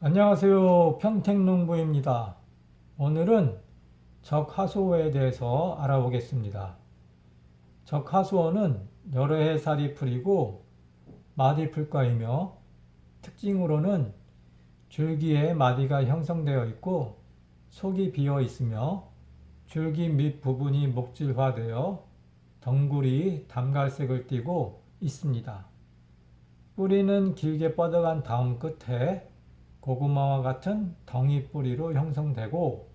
안녕하세요. 평택농부입니다. 오늘은 적하수호에 대해서 알아보겠습니다. 적하수호는 여러 해 살이 풀이고 마디 풀과이며 특징으로는 줄기에 마디가 형성되어 있고 속이 비어 있으며 줄기 밑 부분이 목질화되어 덩굴이 담갈색을 띠고 있습니다. 뿌리는 길게 뻗어간 다음 끝에 고구마와 같은 덩이 뿌리로 형성되고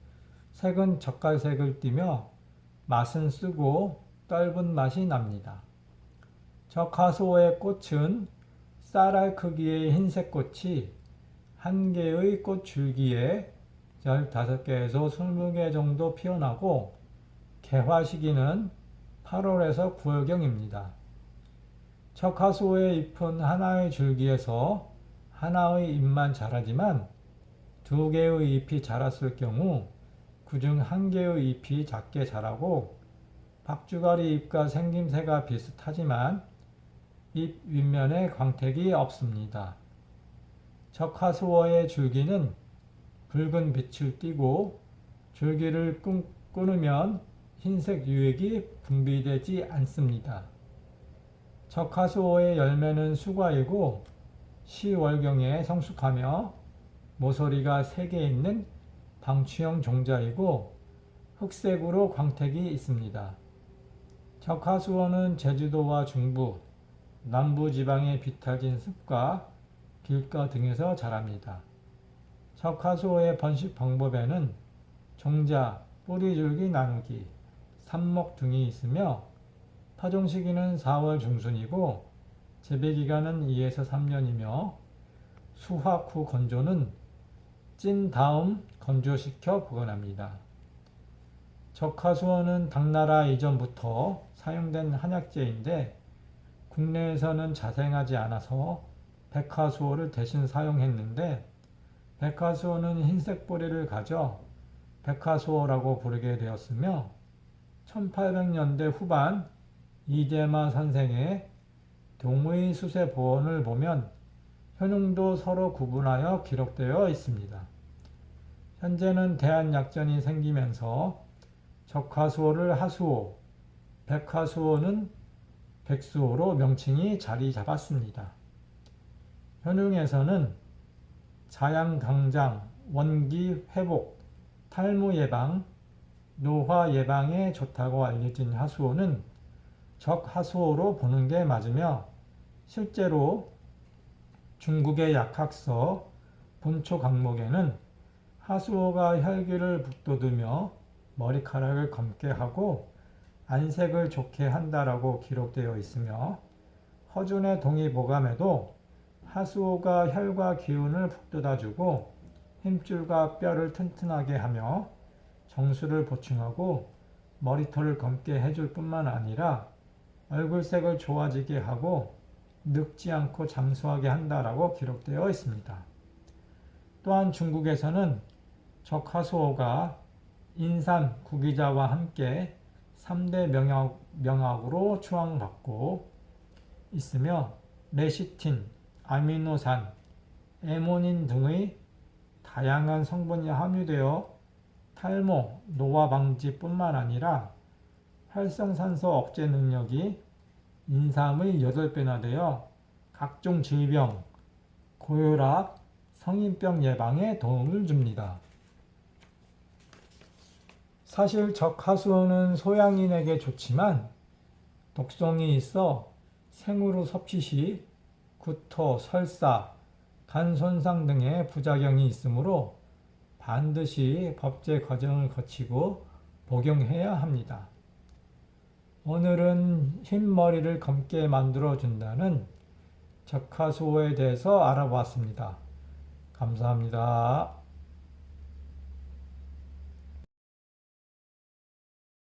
색은 젓갈색을 띠며 맛은 쓰고 떫은 맛이 납니다. 적하수호의 꽃은 쌀알 크기의 흰색 꽃이 한 개의 꽃 줄기에 15개에서 20개 정도 피어나고 개화 시기는 8월에서 9월경입니다. 적하수호의 잎은 하나의 줄기에서 하나의 잎만 자라지만 두 개의 잎이 자랐을 경우 그중 한 개의 잎이 작게 자라고 박주가리 잎과 생김새가 비슷하지만 잎 윗면에 광택이 없습니다. 적하수어의 줄기는 붉은 빛을 띠고 줄기를 끊, 끊으면 흰색 유액이 분비되지 않습니다. 적하수어의 열매는 수과이고 시월경에 성숙하며 모서리가 3개 있는 방추형 종자이고 흑색으로 광택이 있습니다. 적하수원은 제주도와 중부, 남부 지방의 비탈진 습과 길가 등에서 자랍니다. 적하수호의 번식 방법에는 종자, 뿌리줄기 나누기, 삽목 등이 있으며 파종 시기는 4월 중순이고 재배 기간은 2에서 3년이며 수확 후 건조는 찐 다음 건조시켜 보관합니다. 적하수원은 당나라 이전부터 사용된 한약재인데 국내에서는 자생하지 않아서 백화수호를 대신 사용했는데 백화수호는 흰색 뿌리를 가져 백화수호라고 부르게 되었으며 1800년대 후반 이재마 선생의 동의 수세 보원을 보면 현웅도 서로 구분하여 기록되어 있습니다. 현재는 대한약전이 생기면서 적화수호를 하수호, 백화수호는 백수호로 명칭이 자리 잡았습니다. 현웅에서는 자양 강장, 원기 회복, 탈모 예방, 노화 예방에 좋다고 알려진 하수호는 적하수호로 보는 게 맞으며 실제로 중국의 약학서 본초 강목에는 하수호가 혈기를 북돋우며 머리카락을 검게 하고 안색을 좋게 한다라고 기록되어 있으며 허준의 동의보감에도 하수호가 혈과 기운을 북돋아주고 힘줄과 뼈를 튼튼하게 하며 정수를 보충하고 머리털을 검게 해줄 뿐만 아니라 얼굴색을 좋아지게 하고 늙지 않고 장수하게 한다라고 기록되어 있습니다. 또한 중국에서는 적하수호가 인삼, 구기자와 함께 3대 명약, 명약으로 추앙받고 있으며 레시틴, 아미노산, 에모닌 등의 다양한 성분이 함유되어 탈모, 노화 방지뿐만 아니라 활성산소 억제 능력이 인삼의 8배나 되어 각종 질병, 고혈압, 성인병 예방에 도움을 줍니다. 사실 적하수호는 소양인에게 좋지만 독성이 있어 생으로 섭취 시 구토, 설사, 간 손상 등의 부작용이 있으므로 반드시 법제 과정을 거치고 복용해야 합니다. 오늘은 흰 머리를 검게 만들어 준다는 적하수호에 대해서 알아보았습니다. 감사합니다.